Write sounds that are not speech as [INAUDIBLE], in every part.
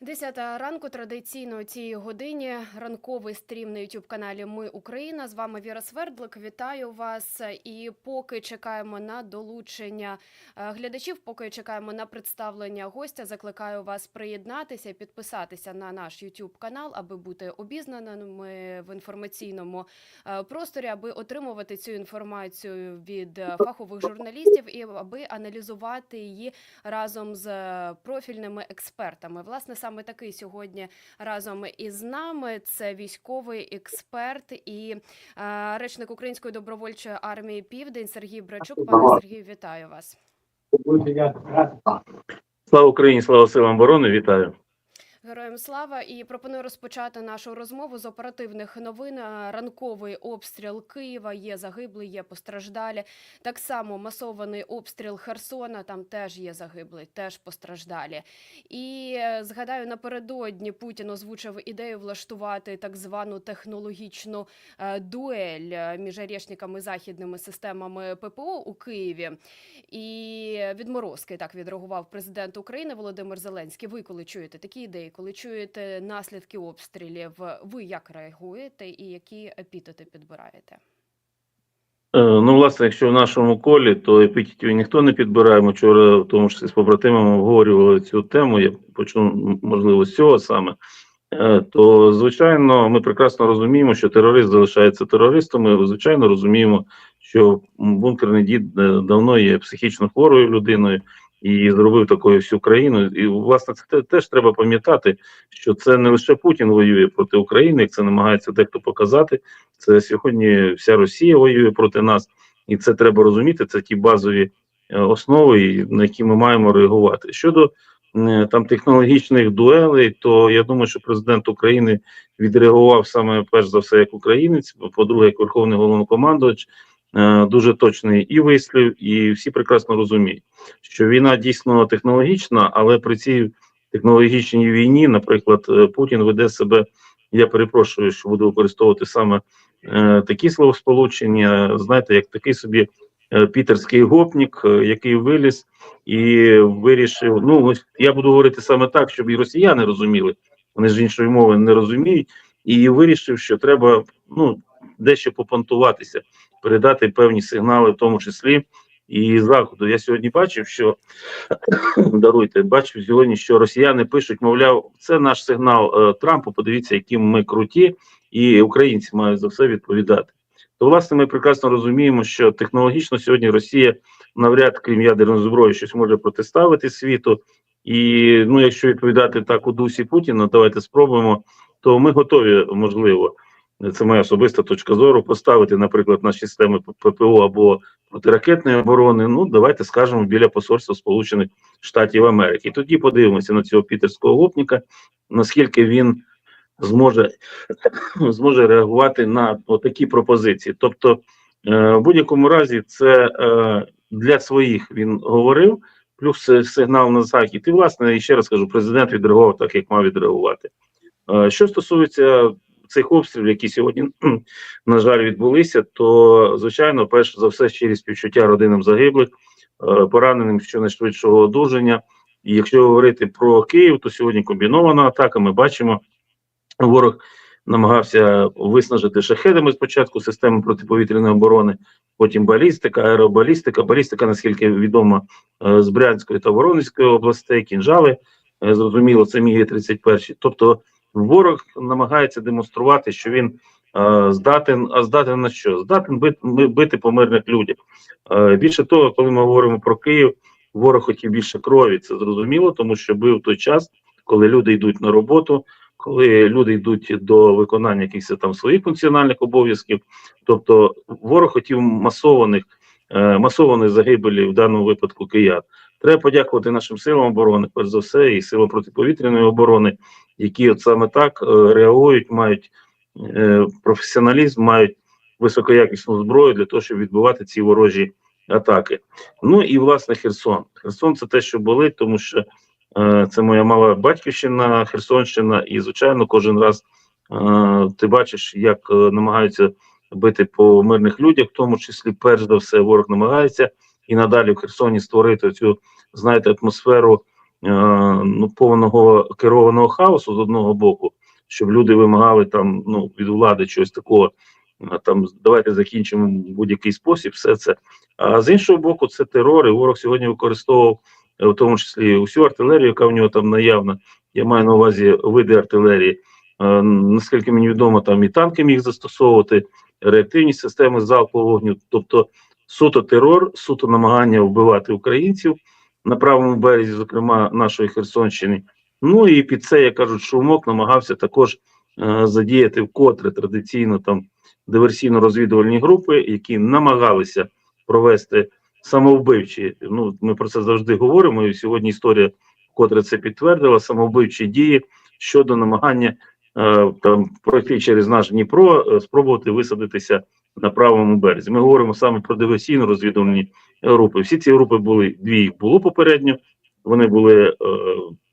Десята ранку традиційно о цій годині ранковий стрім на youtube каналі Ми Україна. З вами Віра Свердлик. Вітаю вас. І поки чекаємо на долучення е, глядачів, поки чекаємо на представлення гостя, закликаю вас приєднатися, підписатися на наш youtube канал, аби бути обізнаними в інформаційному е, просторі, аби отримувати цю інформацію від е, фахових журналістів і аби аналізувати її разом з профільними експертами. Власне, саме такий сьогодні разом із нами. Це військовий експерт і е, речник Української добровольчої армії Південь Сергій Брачук. Пане Сергію, вітаю вас. Слава Україні, слава силам оборони, вітаю. Героям слава і пропоную розпочати нашу розмову з оперативних новин. Е, Ранковий обстріл Києва є загиблі, є постраждалі. Так само масований обстріл Херсона. Там теж є загиблі, теж постраждалі. І е, згадаю, напередодні Путін озвучив ідею влаштувати так звану технологічну е, дуель між арешниками західними системами ППО у Києві. І відморозки так відреагував президент України Володимир Зеленський. Ви коли чуєте такі ідеї, коли чуєте наслідки обстрілів, ви як реагуєте і які епітети підбираєте? Е, Ну, власне, якщо в нашому колі, то епітетів ніхто не підбирає. Ми вчора, в тому числі з побратимами, обговорювали цю тему. Я почну, можливо, з цього саме. Е, То, звичайно, ми прекрасно розуміємо, що терорист залишається терористом. Ми, звичайно, розуміємо, що бункерний дід е, давно є психічно хворою людиною і зробив такою всю країну. І, власне, це теж треба пам'ятати, що це не лише Путін воює проти України, як це намагається дехто показати. Це сьогодні вся Росія воює проти нас, і це треба розуміти. Це ті базові е, основи, на які ми маємо реагувати. Щодо е, там технологічних дуелей, то я думаю, що президент України відреагував саме перш за все як українець. По-друге, як верховний головнокомандувач, дуже точний і вислів, і всі прекрасно розуміють, що війна дійсно технологічна, але при цій технологічній війні, наприклад, е, Путін веде себе. Я перепрошую, що буду використовувати саме е, такі словосполучення. Знаєте, як такий собі е, пітерський гопнік, е, який виліз і вирішив. Ну, ось я буду говорити саме так, щоб і росіяни розуміли. Вони ж іншої мови не розуміють, і вирішив, що треба ну дещо попонтуватися, передати певні сигнали, в тому числі і заходу. Я сьогодні бачив, що [COUGHS] даруйте, бачив сьогодні, що росіяни пишуть, мовляв, це наш сигнал е, Трампу. Подивіться, які ми круті, і українці мають за все відповідати. То, власне, ми прекрасно розуміємо, що технологічно сьогодні Росія навряд, крім ядерної зброї, щось може протиставити світу. І ну, якщо відповідати так у дусі Путіна, давайте спробуємо. То ми готові, можливо, це моя особиста точка зору, поставити, наприклад, наші системи ППО або протиракетної оборони. Ну, давайте скажемо біля посольства Сполучених Штатів Америки. Тоді подивимося на цього пітерського гопніка, наскільки він зможе [COUGHS] зможе реагувати на такі пропозиції. Тобто, е, в будь-якому разі, це е, для своїх він говорив, плюс сигнал на захід. І, власне, і ще раз кажу, президент відреагував так, як мав відреагувати. Е, що стосується цих обстрілів, які сьогодні, на жаль, відбулися, то звичайно, перш за все, щирі співчуття родинам загиблих, е, пораненим щонайшвидшого одужання. І якщо говорити про Київ, то сьогодні комбінована атака. Ми бачимо, ворог намагався виснажити шахедами спочатку системи протиповітряної оборони, потім балістика, аеробалістика. Балістика, наскільки відомо, е, з Брянської та Воронезької областей, кінжали. е, Зрозуміло, це міги 31 Тобто ворог намагається демонструвати, що він е, здатен, а здатен на що? Здатен бити, бити по мирних людях. Е, більше того, коли ми говоримо про Київ, ворог хотів більше крові. Це зрозуміло, тому що бив той час, коли люди йдуть на роботу, коли люди йдуть до виконання якихось там своїх функціональних обов'язків. Тобто, ворог хотів масованих е, масованої загибелі в даному випадку киян. Треба подякувати нашим силам оборони, перш за все, і силам протиповітряної оборони, які от саме так е, реагують, мають е, професіоналізм, мають високоякісну зброю для того, щоб відбивати ці ворожі атаки. Ну і власне Херсон. Херсон це те, що болить, тому що е, це моя мала батьківщина, Херсонщина, і звичайно, кожен раз ти бачиш, як намагаються бити по мирних людях, в тому числі, перш за все, ворог намагається і надалі в Херсоні створити цю, знаєте, атмосферу ну, повного керованого хаосу з одного боку, щоб люди вимагали там ну, від влади чогось такого. е, Там давайте закінчимо в будь-який спосіб все це. А з іншого боку, це терор. І ворог сьогодні використовував е, в тому числі усю артилерію, яка в нього там наявна. Я маю на увазі види артилерії. Е, Наскільки мені відомо, там і танки міг застосовувати, реактивні системи залпового вогню, тобто суто терор, суто намагання вбивати українців на правому березі, зокрема нашої Херсонщини. Ну і під це, як кажуть, шумок намагався також е, задіяти вкотре традиційно там диверсійно-розвідувальні групи, які намагалися провести самовбивчі. Ну ми про це завжди говоримо. І сьогодні історія вкотре це підтвердила самовбивчі дії щодо намагання е, там пройти через наш Дніпро, е, спробувати висадитися на правому березі. Ми говоримо саме про диверсійно розвідувальні групи. Всі ці групи були дві їх було попередньо. Вони були е,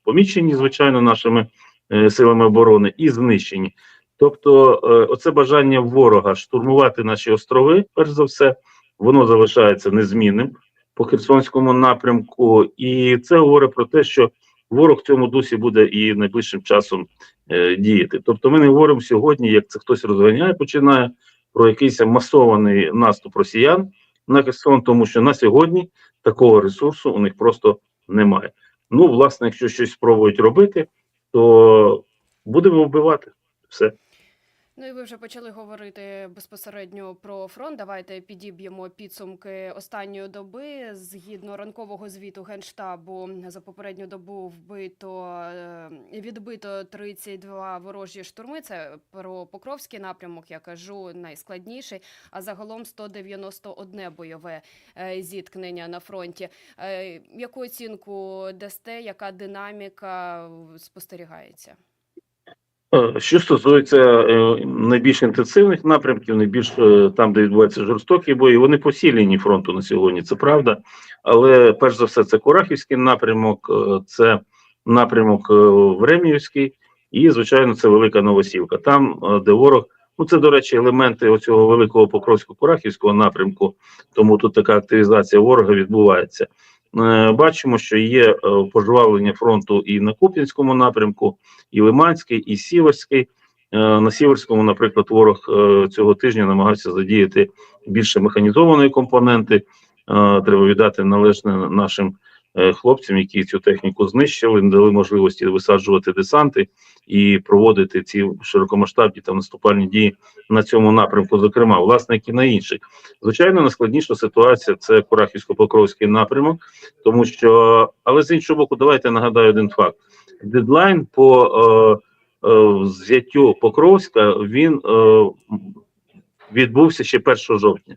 помічені, звичайно, нашими е, силами оборони і знищені. Тобто, е, оце бажання ворога штурмувати наші острови, перш за все, воно залишається незмінним по Херсонському напрямку, і це говорить про те, що ворог в цьому дусі буде і найближчим часом е, діяти. Тобто, ми не говоримо сьогодні, як це хтось розганяє, починає про якийсь масований наступ росіян на Херсон, тому що на сьогодні такого ресурсу у них просто немає. Ну, власне, якщо щось спробують робити, то будемо вбивати все. Ну і ви вже почали говорити безпосередньо про фронт. Давайте підіб'ємо підсумки останньої доби. Згідно ранкового звіту генштабу за попередню добу вбито е, відбито 32 ворожі штурми. Це про Покровський напрямок. Я кажу найскладніший. А загалом 191 бойове е, зіткнення на фронті. Е, Яку оцінку дасте? Яка динаміка спостерігається? Е, Що стосується е, найбільш інтенсивних напрямків, найбільш е, там, де відбуваються жорстокі бої, вони по всій лінії фронту на сьогодні, це правда. Але перш за все, це Курахівський напрямок, це напрямок Времівський, і, звичайно, це Велика Новосілка. Там, де ворог, ну це, до речі, елементи оцього великого Покровсько-Курахівського напрямку, тому тут така активізація ворога відбувається. Е, Бачимо, що є е, пожвавлення фронту і на Куп'янському напрямку, і Лиманський, і Сіверський. Е, На Сіверському, наприклад, ворог цього тижня намагався задіяти більше механізованої компоненти. Треба віддати належне нашим хлопцям, які цю техніку знищили, не дали можливості висаджувати десанти і проводити ці широкомасштабні та наступальні дії на цьому напрямку, зокрема, власне, як і на інших. Звичайно, найскладніша ситуація це Курахівсько-Покровський напрямок, тому що, але з іншого боку, давайте нагадаю один факт: дедлайн по е, е, взяттю Покровська він е, відбувся ще 1 жовтня.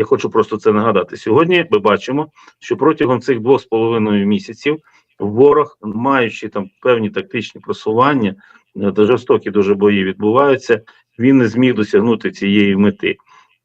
Я хочу просто це нагадати. Сьогодні ми бачимо, що протягом цих двох з половиною місяців ворог, маючи там певні тактичні просування, е, та жорстокі дуже бої відбуваються, він не зміг досягнути цієї мети.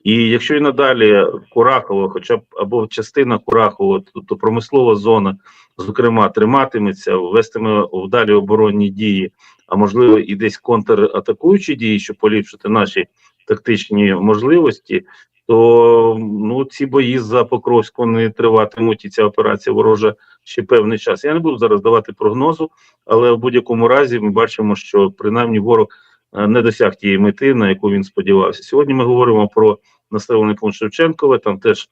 І якщо і надалі Курахово, хоча б або частина Курахова, тобто промислова зона, зокрема, триматиметься, вестиме вдалі оборонні дії, а можливо і десь контратакуючі дії, щоб поліпшити наші тактичні можливості, то ну ці бої за Покровську вони триватимуть, і ця операція ворожа ще певний час. Я не буду зараз давати прогнозу, але в будь-якому разі ми бачимо, що принаймні ворог е, не досяг тієї мети, на яку він сподівався. Сьогодні ми говоримо про населений пункт Шевченкове. Там теж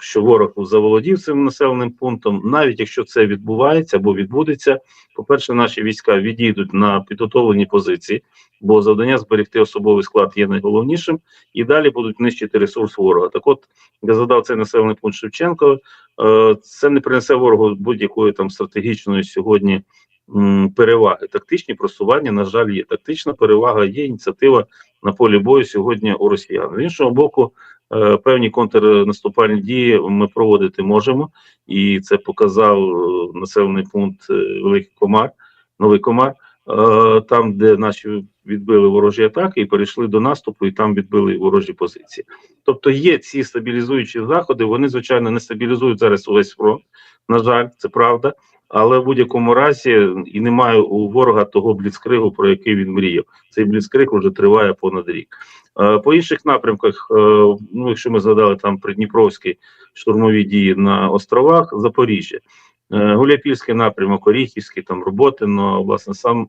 що ворог заволодів цим населеним пунктом, навіть якщо це відбувається або відбудеться, по-перше, наші війська відійдуть на підготовлені позиції, бо завдання зберегти особовий склад є найголовнішим, і далі будуть нищити ресурс ворога. Так, от я задав цей населений пункт Шевченкове. Е, це не принесе ворогу будь-якої там стратегічної сьогодні переваги. Тактичні просування, на жаль, є. Тактична перевага є ініціатива на полі бою сьогодні у росіян. З іншого боку, е, певні контрнаступальні дії ми проводити можемо, і це показав е, населений пункт е, Великий Комар, Новий Комар, е, там, де наші відбили ворожі атаки, і перейшли до наступу, і там відбили ворожі позиції. Тобто є ці стабілізуючі заходи. Вони звичайно не стабілізують зараз увесь фронт. На жаль, це правда. Але в будь-якому разі і немає у ворога того бліцкригу, про який він мріяв. Цей бліцкриг вже триває понад рік. Е, По інших напрямках, е, ну якщо ми згадали там придніпровські штурмові дії на островах Запоріжжя, Е, Гуляйпільський напрямок, Оріхівський, там Роботино, власне, сам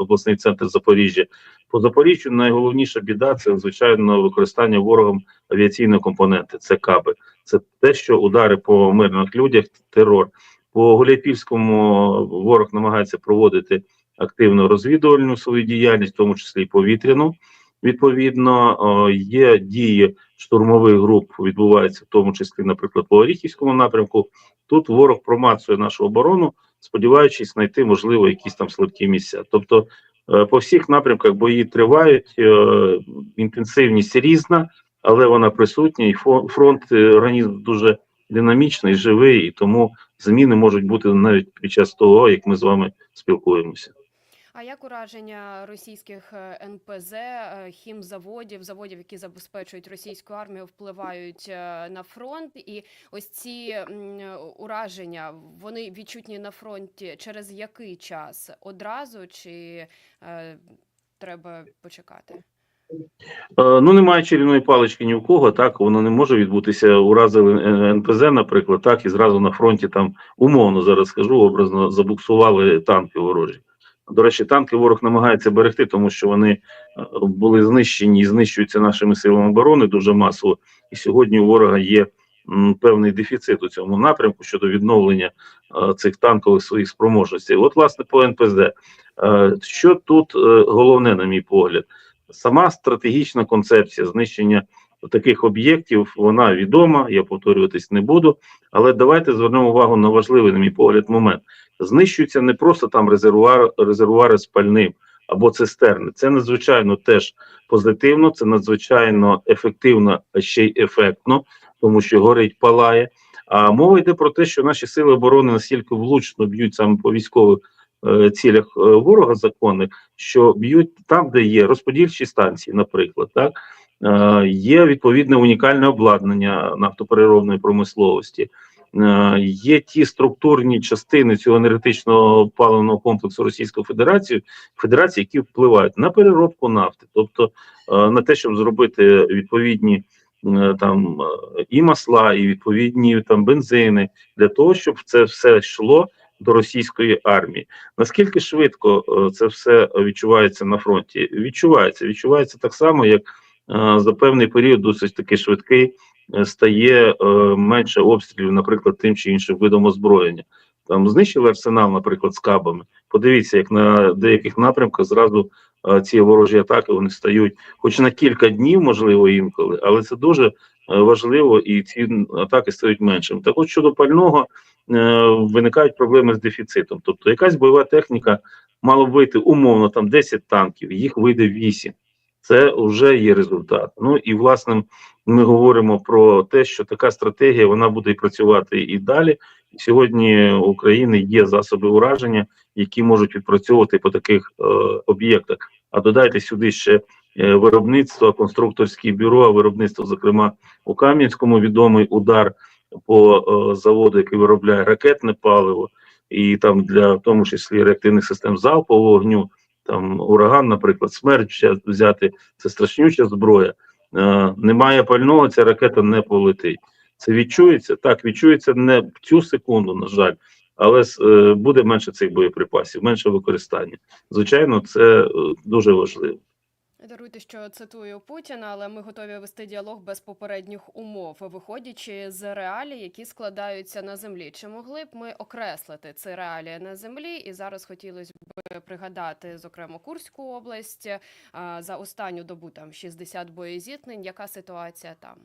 обласний центр Запоріжжя. По Запоріжжю найголовніша біда це звичайно використання ворогом авіаційної компоненти. Це каби, це те, що удари по мирних людях, терор. По Гуляйпільському ворог намагається проводити активну розвідувальну свою діяльність, в тому числі і повітряну. Відповідно, є дії штурмових груп, відбуваються в тому числі, наприклад, по Оріхівському напрямку. Тут ворог промацує нашу оборону, сподіваючись знайти, можливо, якісь там слабкі місця. Тобто, е, по всіх напрямках бої тривають, е, інтенсивність різна, але вона присутня, і фронт е, організм дуже динамічний, живий, і тому зміни можуть бути навіть під час того, як ми з вами спілкуємося. А як ураження російських е, НПЗ, е, хімзаводів, заводів, які забезпечують російську армію, впливають е, на фронт? І ось ці ураження вони відчутні на фронті через який час? Одразу чи е, треба почекати? Е, Ну, немає чарівної палички ні в кого, так воно не може відбутися. Уразили НПЗ, наприклад, так, і зразу на фронті там умовно зараз скажу, образно забуксували танки ворожі. До речі, танки ворог намагається берегти, тому що вони е, були знищені і знищуються нашими силами оборони дуже масово. І сьогодні у ворога є певний дефіцит у цьому напрямку щодо відновлення е, цих танкових своїх спроможностей. От, власне, по НПЗ. Що тут головне, на мій погляд? Сама стратегічна концепція знищення таких об'єктів, вона відома, я повторюватись не буду. Але давайте звернемо увагу на важливий, на мій погляд, момент. Знищуються не просто там резервуар, резервуари з пальним або цистерни. Це надзвичайно теж позитивно, це надзвичайно ефективно, а ще й ефектно, тому що горить, палає. А мова йде про те, що наші сили оборони настільки влучно б'ють саме по військових цілях е, ворога законних, що б'ють там, де є розподільчі станції, наприклад, так е, є відповідне унікальне обладнання нафтопереробної промисловості. Е, Є ті структурні частини цього енергетичного паливного комплексу Російської Федерації, Федерації, які впливають на переробку нафти, тобто е, на те, щоб зробити відповідні е, там е, і масла, і відповідні там бензини для того, щоб це все йшло до російської армії. Наскільки швидко е, це все відчувається на фронті? Відчувається, відчувається так само, як е, за певний період досить таки швидкий е, стає менше обстрілів, наприклад, тим чи іншим видом озброєння. Там знищили арсенал, наприклад, з кабами. Подивіться, як на деяких напрямках зразу ці ворожі атаки вони стають, хоч на кілька днів, можливо, інколи, але це дуже важливо, і ці атаки стають меншими. Так от щодо пального е, виникають проблеми з дефіцитом. Тобто, якась бойова техніка мала б вийти умовно там 10 танків, їх вийде 8. Це вже є результат. Ну і власне ми говоримо про те, що така стратегія вона буде працювати і далі. Сьогодні у України є засоби ураження, які можуть відпрацьовувати по таких е, об'єктах. А додайте сюди ще е, виробництво, конструкторські бюро, виробництво, зокрема у Кам'янському відомий удар по е, заводу, який виробляє ракетне паливо, і там для в тому числі реактивних систем залпового вогню. Там ураган, наприклад, смерть взяти це страшнюча зброя. Е, немає пального, ця ракета не полетить. Це відчується так, відчується не в цю секунду, на жаль, але буде менше цих боєприпасів, менше використання. Звичайно, це дуже важливо. Даруйте, що цитую Путіна, але ми готові вести діалог без попередніх умов, виходячи з реалій, які складаються на землі. Чи могли б ми окреслити ці реалії на землі? І зараз хотілося б пригадати, зокрема, Курську область за останню добу там 60 боєзіткнень. Яка ситуація там?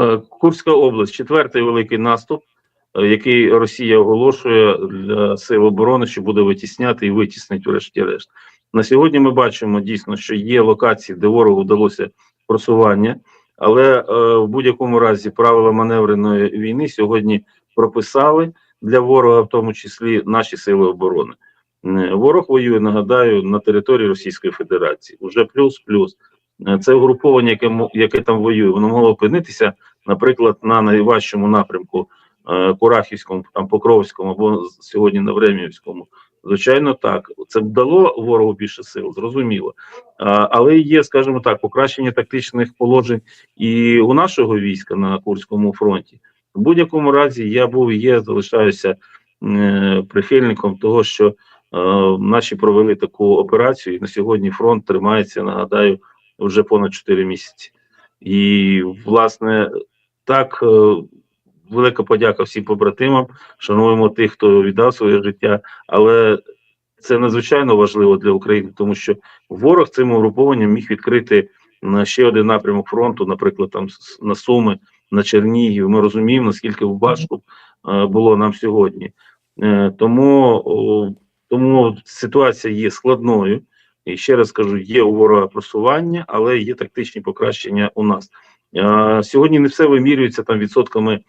Е, Курська область, четвертий великий наступ, е, який Росія оголошує для сил оборони, що буде витісняти і витіснить врешті-решт. На сьогодні ми бачимо дійсно, що є локації, де ворогу вдалося просування, але е, в будь-якому разі правила маневреної війни сьогодні прописали для ворога, в тому числі наші сили оборони. Ворог воює, нагадаю, на території Російської Федерації. Уже плюс-плюс. Е, Це угруповання, яке яке там воює, воно могло опинитися, наприклад, на найважчому напрямку е, Курахівському, там Покровському або сьогодні на Времівському. Звичайно, так це дало ворогу більше сил, зрозуміло. Але є, скажімо так, покращення тактичних положень і у нашого війська на Курському фронті. В будь-якому разі я був і є, залишаюся е, прихильником того, що е, наші провели таку операцію, і на сьогодні фронт тримається, нагадаю, вже понад 4 місяці. І, власне, так, е, велика подяка всім побратимам, шануємо тих, хто віддав своє життя, але це надзвичайно важливо для України, тому що ворог цим угрупованням міг відкрити на ще один напрямок фронту, наприклад, там на Суми, на Чернігів. Ми розуміємо, наскільки важко е, було нам сьогодні. Е, Тому, тому ситуація є складною. І ще раз кажу, є у ворога просування, але є тактичні покращення у нас. Е, Сьогодні не все вимірюється там відсотками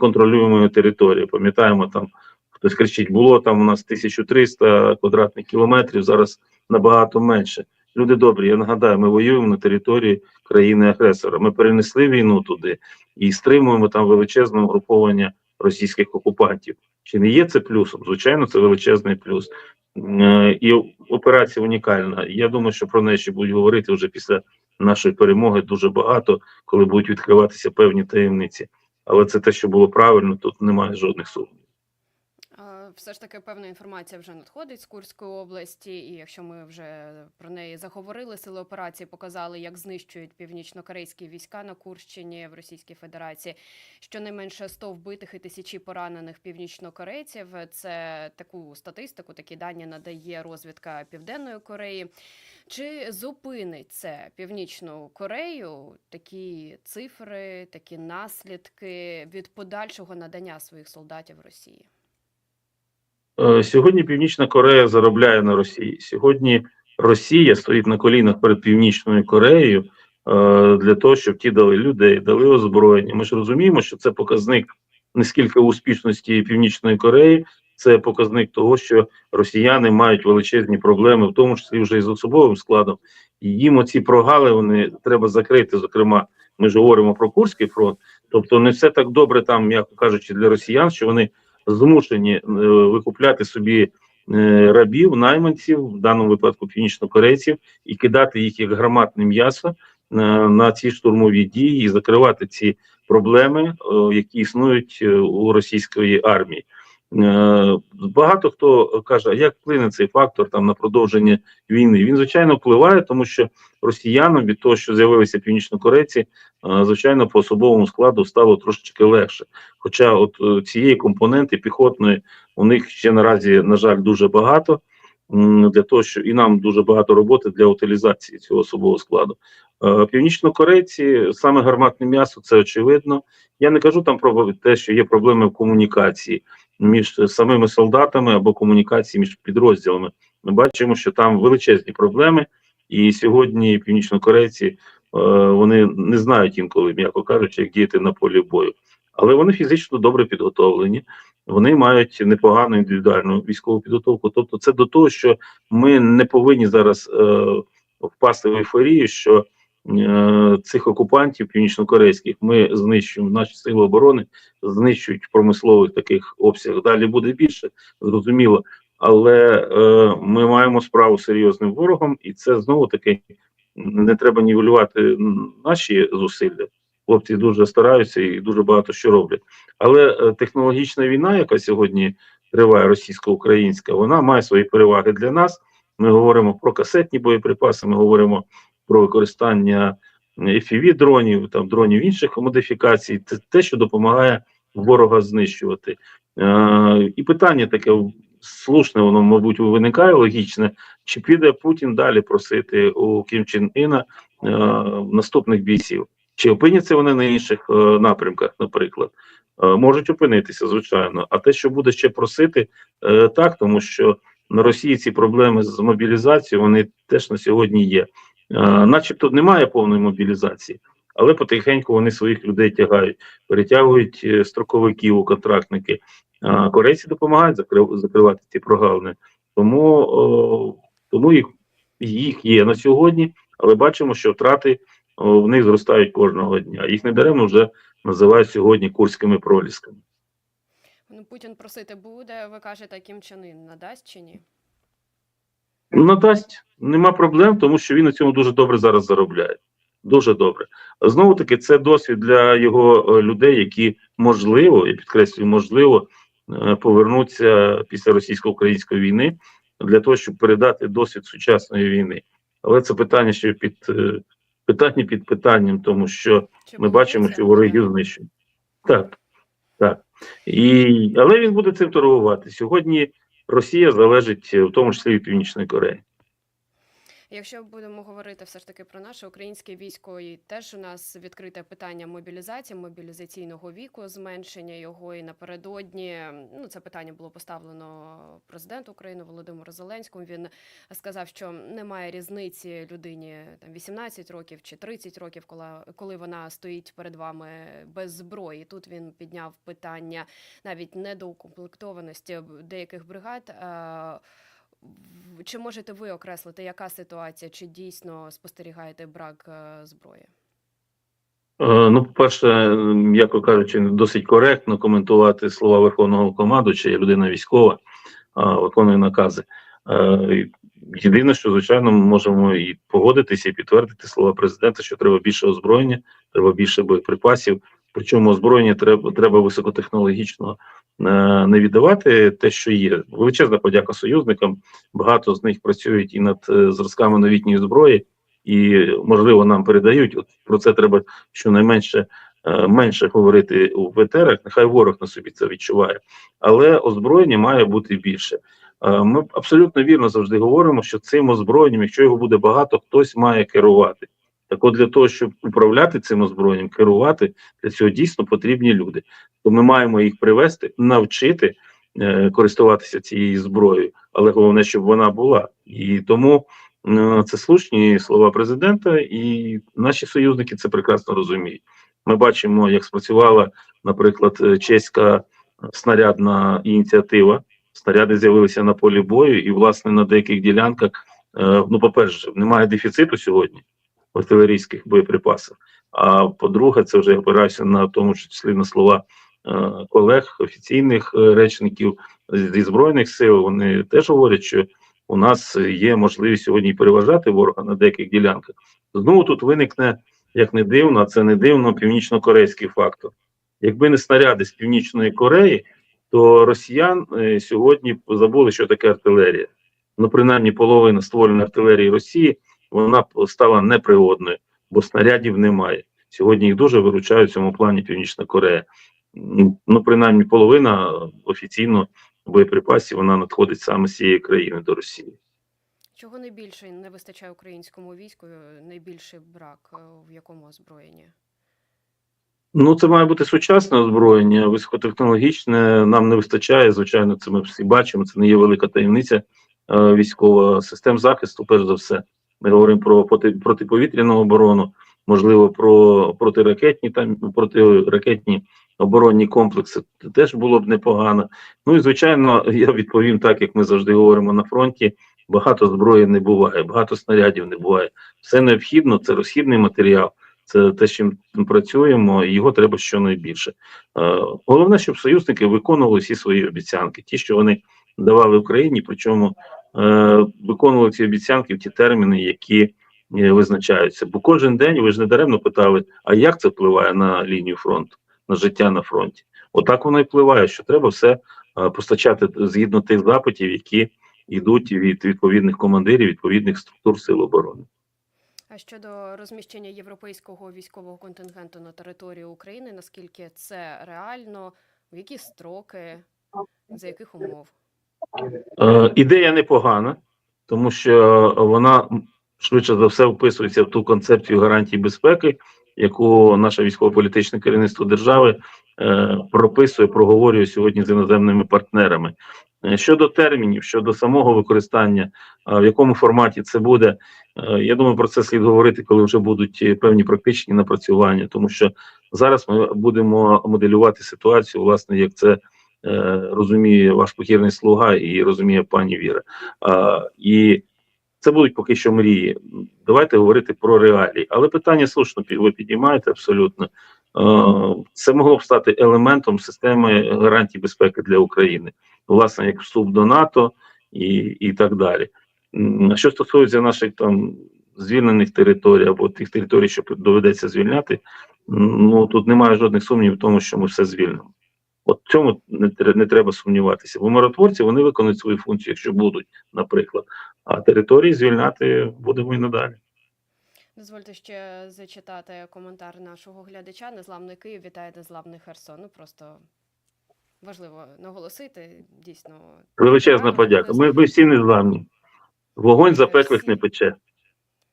контролюємої території. Пам'ятаємо, там хтось кричить, було там у нас 1300 квадратних кілометрів, зараз набагато менше. Люди добрі, я нагадаю, ми воюємо на території країни-агресора. Ми перенесли війну туди і стримуємо там величезне угруповання російських окупантів. Чи не є це плюсом? Звичайно, це величезний плюс. Е, І операція унікальна. Я думаю, що про неї ще будуть говорити вже після нашої перемоги дуже багато, коли будуть відкриватися певні таємниці. Але це те, що було правильно, тут немає жодних сумнівів. Все ж таки певна інформація вже надходить з Курської області, і якщо ми вже про неї заговорили, сили операції показали, як знищують північно-корейські війська на Курщині в Російській Федерації. Щонайменше 100 вбитих і тисячі поранених північнокорейців. Це таку статистику, такі дані надає розвідка Південної Кореї. Чи зупинить це Північну Корею такі цифри, такі наслідки від подальшого надання своїх солдатів Росії? Е, Сьогодні Північна Корея заробляє на Росії. Сьогодні Росія стоїть на колінах перед Північною Кореєю е, для того, щоб ті дали людей, дали озброєння. Ми ж розуміємо, що це показник не скільки успішності Північної Кореї, це показник того, що росіяни мають величезні проблеми, в тому числі вже із особовим складом. І їм оці прогали вони треба закрити. Зокрема, ми ж говоримо про Курський фронт. Тобто, не все так добре там, м'яко кажучи, для росіян, що вони змушені е, викупляти собі е, рабів, найманців, в даному випадку північнокорейців, і кидати їх як гарматне м'ясо е, на ці штурмові дії і закривати ці проблеми, які існують у російської армії. Е, Багато хто каже, як вплине цей фактор там на продовження війни. Він звичайно впливає, тому що росіянам від того, що з'явилися північнокорейці, е, звичайно, по особовому складу стало трошечки легше. Хоча, от е, цієї компоненти піхотної у них ще наразі, на жаль, дуже багато для того, що і нам дуже багато роботи для утилізації цього особового складу. Північнокорейці саме гарматне м'ясо, це очевидно. Я не кажу там про те, що є проблеми в комунікації між самими солдатами або комунікації між підрозділами. Ми бачимо, що там величезні проблеми, і сьогодні північнокорейці е, вони не знають інколи, м'яко кажучи, як діяти на полі бою. Але вони фізично добре підготовлені, вони мають непогану індивідуальну військову підготовку. Тобто, це до того, що ми не повинні зараз е, впасти в ейфорію, що цих окупантів північнокорейських ми знищуємо. Наші сили оборони знищують промислових таких обсягах. Далі буде більше, зрозуміло. Але е, ми маємо справу з серйозним ворогом, і це знову таки не треба нівелювати наші зусилля. Хлопці дуже стараються і дуже багато що роблять. Але е, технологічна війна, яка сьогодні триває російсько-українська, вона має свої переваги для нас. Ми говоримо про касетні боєприпаси, ми говоримо про використання fpv дронів, там дронів інших модифікацій. Це те, що допомагає ворога знищувати. Е, і питання таке слушне, воно, мабуть, виникає логічне. Чи піде Путін далі просити у Кім Чен Іна е, наступних бійців? Чи опиняться вони на інших е, напрямках, наприклад? Е, можуть опинитися, звичайно. А те, що буде ще просити, е, так, тому що на Росії ці проблеми з мобілізацією вони теж на сьогодні є. Е, начебто немає повної мобілізації, але потихеньку вони своїх людей тягають, перетягують е, строковиків у контрактники. Корейці допомагають закривати ці прогалини. Тому, тому їх, їх є на сьогодні, але бачимо, що втрати в них зростають кожного дня. Їх недаремно вже називають сьогодні курськими пролісками. Ну, Путін просити буде, ви кажете, Кім Чен Ін надасть чи ні? Надасть, нема проблем, тому що він на цьому дуже добре зараз заробляє. Дуже добре. Знову таки, це досвід для його е, людей, які можливо, я підкреслюю, можливо, е, повернуться після російсько-української війни для того, щоб передати досвід сучасної війни. Але це питання ще під е, питання під питанням, тому що Чи ми бачимо, що ворогів знищують. Так, так. І, але він буде цим торгувати. Сьогодні Росія залежить е, в тому числі від Північної Кореї. Якщо будемо говорити все ж таки про наше українське військо, і теж у нас відкрите питання мобілізації, мобілізаційного віку, зменшення його і напередодні. Ну це питання було поставлено президенту України Володимиру Зеленському. Він сказав, що немає різниці людині там 18 років чи 30 років, коли, коли вона стоїть перед вами без зброї. Тут він підняв питання навіть недоукомплектованості деяких бригад. Чи можете ви окреслити, яка ситуація? Чи дійсно спостерігаєте брак е, зброї? Е, Ну, по-перше, м'яко кажучи, досить коректно коментувати слова Верховного командувача, я людина військова, виконує накази. Е, Єдине, що звичайно ми можемо і погодитися, і підтвердити слова президента, що треба більше озброєння, треба більше боєприпасів. Причому озброєння треба треба високотехнологічно е, не віддавати те, що є. Величезна подяка союзникам. Багато з них працюють і над е, зразками новітньої зброї, і можливо нам передають. От про це треба щонайменше е, менше говорити у ветерах. Нехай ворог на собі це відчуває, але озброєння має бути більше. Ми абсолютно вірно завжди говоримо, що цим озброєнням, якщо його буде багато, хтось має керувати. Так от для того, щоб управляти цим озброєнням, керувати, для цього дійсно потрібні люди. То ми маємо їх привести, навчити е, користуватися цією зброєю, але головне, щоб вона була. І тому е, це слушні слова президента, і наші союзники це прекрасно розуміють. Ми бачимо, як спрацювала, наприклад, е, чеська снарядна ініціатива. Снаряди з'явилися на полі бою, і, власне, на деяких ділянках, е, ну, по-перше, немає дефіциту сьогодні артилерійських боєприпасах. А по-друге, це вже я опираюся на тому числі на слова е, колег, офіційних е, речників зі збройних сил. Вони теж говорять, що у нас є можливість сьогодні переважати ворога на деяких ділянках. Знову тут виникне, як не дивно, а це не дивно, північно-корейський фактор. Якби не снаряди з північної Кореї, то росіян е, сьогодні забули, що таке артилерія. Ну, принаймні, половина створеної артилерії Росії вона стала непригодною, бо снарядів немає. Сьогодні їх дуже виручають в цьому плані Північна Корея. Ну, принаймні, половина офіційно боєприпасів вона надходить саме з цієї країни до Росії. Чого найбільше не вистачає українському війську? Найбільший брак е, в якому озброєнні? Ну, це має бути сучасне озброєння, високотехнологічне. Нам не вистачає. Звичайно, це ми всі бачимо. Це не є велика таємниця е, військова систем захисту. Перш за все, ми говоримо про проти, протиповітряну оборону, можливо, про протиракетні там протиракетні оборонні комплекси. Це теж було б непогано. Ну і звичайно, [LAUGHS] я відповім так, як ми завжди говоримо на фронті. Багато зброї не буває, багато снарядів не буває. Все необхідно, це розхідний матеріал. Це те, з чим працюємо, і його треба щонайбільше. Е, головне, щоб союзники виконували всі свої обіцянки, ті, що вони давали Україні, причому виконували ці обіцянки в ті терміни, які е, визначаються. Бо кожен день ви ж не даремно питали, а як це впливає на лінію фронту, на життя на фронті? Отак воно і впливає, що треба все е, постачати згідно тих запитів, які йдуть від відповідних командирів, відповідних структур сил оборони. А щодо розміщення європейського військового контингенту на території України, наскільки це реально, в які строки, за яких умов? Е, ідея непогана, тому що вона швидше за все вписується в ту концепцію гарантій безпеки, яку наше військово-політичне керівництво держави е, прописує, проговорює сьогодні з іноземними партнерами. Е, Щодо термінів, щодо самого використання, е, в якому форматі це буде, е, я думаю, про це слід говорити, коли вже будуть певні практичні напрацювання, тому що зараз ми будемо моделювати ситуацію, власне, як це розуміє ваш покірний слуга і розуміє пані Віра. І це будуть поки що мрії. Давайте говорити про реалії. Але питання слушно ви підіймаєте абсолютно. Е, Це могло б стати елементом системи гарантій безпеки для України, власне, як вступ до НАТО і, і так далі. Що стосується наших там звільнених територій або тих територій, що доведеться звільняти, ну тут немає жодних сумнівів в тому, що ми все звільнимо. От цьому не, не треба сумніватися. Бо миротворці вони виконують свою функцію, якщо будуть, наприклад. А території звільняти будемо і надалі. Дозвольте ще зачитати коментар нашого глядача. Незламний Київ вітає незламний Херсон. Ну просто важливо наголосити. Дійсно, Величезна подяка. Ми, ми всі незламні. Вогонь запеклих не пече.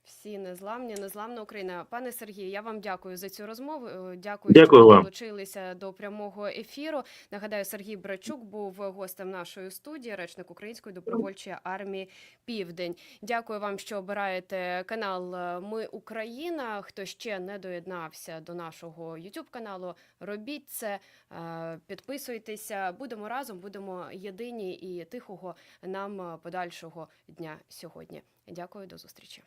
Всі незламні, незламна Україна. Пане Сергію, я вам дякую за цю розмову. Е, Дякую, Дякую що вам. долучилися до прямого ефіру. Нагадаю, Сергій Брачук був гостем нашої студії, речник Української добровольчої армії Південь. Дякую вам, що обираєте канал е, Ми Україна. Хто ще не доєднався до нашого youtube каналу, робіть це, е, підписуйтеся. Будемо разом, будемо єдині і тихого нам подальшого дня сьогодні. Дякую, до зустрічі.